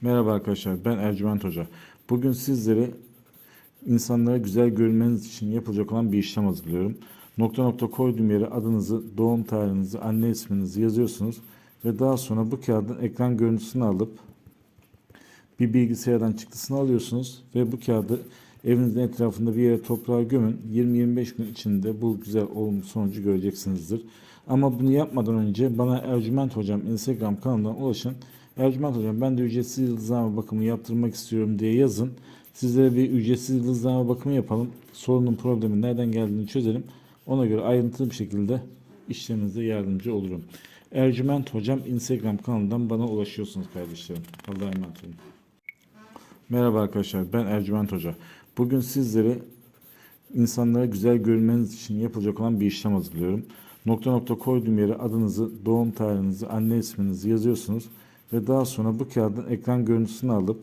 Merhaba arkadaşlar, ben Ercüment Hoca. Bugün sizlere insanlara güzel görünmeniz için yapılacak olan bir işlem hazırlıyorum. Nokta nokta koyduğum yere adınızı, doğum tarihinizi, anne isminizi yazıyorsunuz ve daha sonra bu kağıdın ekran görüntüsünü alıp bir bilgisayardan çıktısını alıyorsunuz ve bu kağıdı evinizin etrafında bir yere toprağa gömün. 20-25 gün içinde bu güzel olumlu sonucu göreceksinizdir. Ama bunu yapmadan önce bana Ercüment Hocam Instagram kanalından ulaşın. Ercüment Hocam ben de ücretsiz yıldızlama bakımı yaptırmak istiyorum diye yazın. Sizlere bir ücretsiz yıldızlama bakımı yapalım. Sorunun problemi nereden geldiğini çözelim. Ona göre ayrıntılı bir şekilde işleminize yardımcı olurum. Ercüment Hocam Instagram kanalından bana ulaşıyorsunuz kardeşlerim. Allah'a emanet olun. Merhaba arkadaşlar, ben Ercüment Hoca. Bugün sizlere insanlara güzel görünmeniz için yapılacak olan bir işlem hazırlıyorum. Nokta nokta koyduğum yere adınızı, doğum tarihinizi, anne isminizi yazıyorsunuz ve daha sonra bu kağıdın ekran görüntüsünü alıp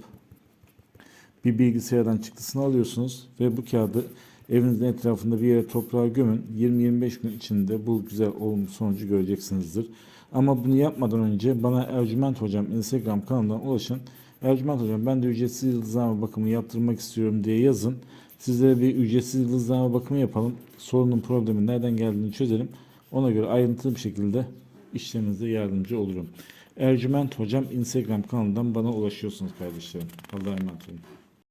bir bilgisayardan çıktısını alıyorsunuz ve bu kağıdı evinizin etrafında bir yere toprağa gömün. 20-25 gün içinde bu güzel olumlu sonucu göreceksinizdir. Ama bunu yapmadan önce bana Ercüment Hocam Instagram kanalından ulaşın. Ercüment Hocam ben de ücretsiz yıldızlama bakımı yaptırmak istiyorum diye yazın. Sizlere bir ücretsiz yıldızlama bakımı yapalım. Sorunun problemi nereden geldiğini çözelim. Ona göre ayrıntılı bir şekilde işleminize yardımcı olurum. Ercüment Hocam Instagram kanalından bana ulaşıyorsunuz kardeşlerim. Allah'a emanet olun.